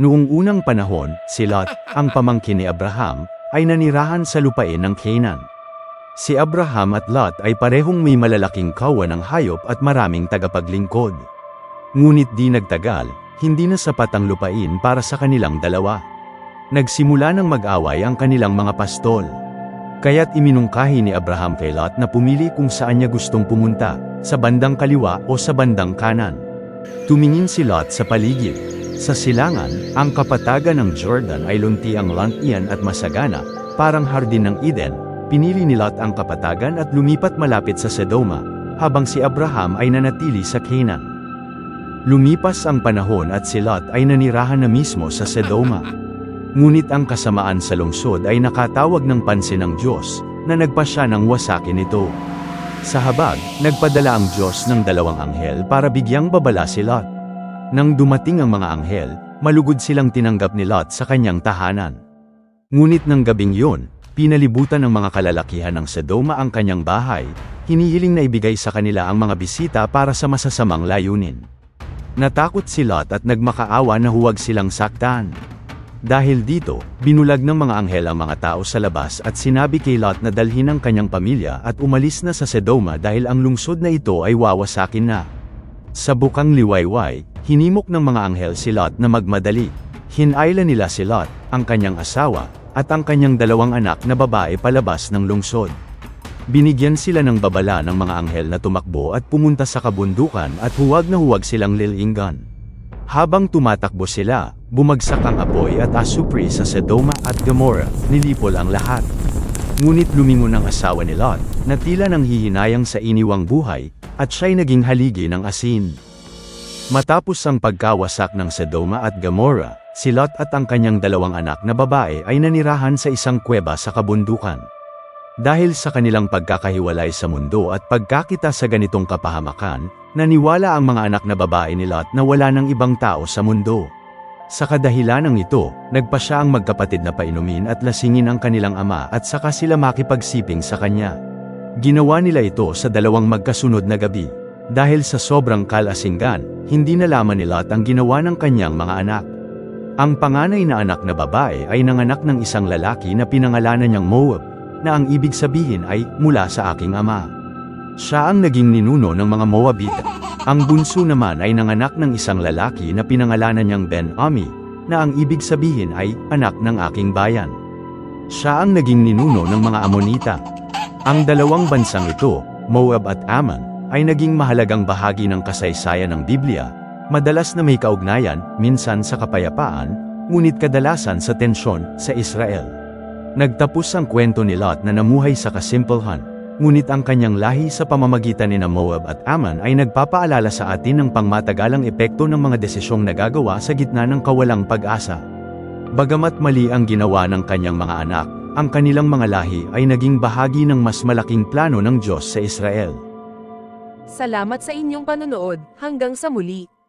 Noong unang panahon, si Lot, ang pamangkin ni Abraham, ay nanirahan sa lupain ng Canaan. Si Abraham at Lot ay parehong may malalaking kawan ng hayop at maraming tagapaglingkod. Ngunit di nagtagal, hindi na sapat ang lupain para sa kanilang dalawa. Nagsimula ng mag-away ang kanilang mga pastol. Kaya't iminungkahi ni Abraham kay Lot na pumili kung saan niya gustong pumunta, sa bandang kaliwa o sa bandang kanan. Tumingin si Lot sa paligid. Sa silangan, ang kapatagan ng Jordan ay luntiang lantian at masagana, parang hardin ng Eden. Pinili ni Lot ang kapatagan at lumipat malapit sa Sedoma, habang si Abraham ay nanatili sa Canaan. Lumipas ang panahon at si Lot ay nanirahan na mismo sa Sedoma. Ngunit ang kasamaan sa lungsod ay nakatawag ng pansin ng Diyos, na nagpasya ng wasakin ito. Sa habag, nagpadala ang Diyos ng dalawang anghel para bigyang babala si Lot. Nang dumating ang mga anghel, malugod silang tinanggap ni Lot sa kanyang tahanan. Ngunit ng gabing yun, pinalibutan ng mga kalalakihan ng Sedoma ang kanyang bahay, hinihiling na ibigay sa kanila ang mga bisita para sa masasamang layunin. Natakot si Lot at nagmakaawa na huwag silang saktan. Dahil dito, binulag ng mga anghel ang mga tao sa labas at sinabi kay Lot na dalhin ang kanyang pamilya at umalis na sa Sedoma dahil ang lungsod na ito ay wawasakin na. Sa bukang liwayway, hinimok ng mga anghel si Lot na magmadali. Hinayla nila si Lot, ang kanyang asawa, at ang kanyang dalawang anak na babae palabas ng lungsod. Binigyan sila ng babala ng mga anghel na tumakbo at pumunta sa kabundukan at huwag na huwag silang lilinggan. Habang tumatakbo sila, bumagsak ang apoy at asupri sa Sedoma at Gomorrah, nilipol ang lahat. Ngunit lumingon ang asawa ni Lot, na tila nang hihinayang sa iniwang buhay, at siya'y naging haligi ng asin. Matapos ang pagkawasak ng Sedoma at Gomorrah, si Lot at ang kanyang dalawang anak na babae ay nanirahan sa isang kuweba sa kabundukan. Dahil sa kanilang pagkakahiwalay sa mundo at pagkakita sa ganitong kapahamakan, naniwala ang mga anak na babae ni Lot na wala ng ibang tao sa mundo. Sa kadahilanang ito, nagpa siya ang magkapatid na painumin at lasingin ang kanilang ama at saka sila makipagsiping sa kanya. Ginawa nila ito sa dalawang magkasunod na gabi. Dahil sa sobrang kalasinggan, hindi nalaman ni Lot ang ginawa ng kanyang mga anak. Ang panganay na anak na babae ay nanganak ng isang lalaki na pinangalanan niyang Moab, na ang ibig sabihin ay mula sa aking ama. Siya ang naging ninuno ng mga Moabita. Ang bunso naman ay nanganak ng isang lalaki na pinangalanan niyang Ben-Ami, na ang ibig sabihin ay anak ng aking bayan. Siya ang naging ninuno ng mga Amonita. Ang dalawang bansang ito, Moab at Ammon, ay naging mahalagang bahagi ng kasaysayan ng Biblia, madalas na may kaugnayan, minsan sa kapayapaan, ngunit kadalasan sa tensyon sa Israel. Nagtapos ang kwento ni Lot na namuhay sa kasimplehan, ngunit ang kanyang lahi sa pamamagitan ni na Moab at Ammon ay nagpapaalala sa atin ng pangmatagalang epekto ng mga desisyong nagagawa sa gitna ng kawalang pag-asa. Bagamat mali ang ginawa ng kanyang mga anak, ang kanilang mga lahi ay naging bahagi ng mas malaking plano ng Diyos sa Israel. Salamat sa inyong panonood. Hanggang sa muli.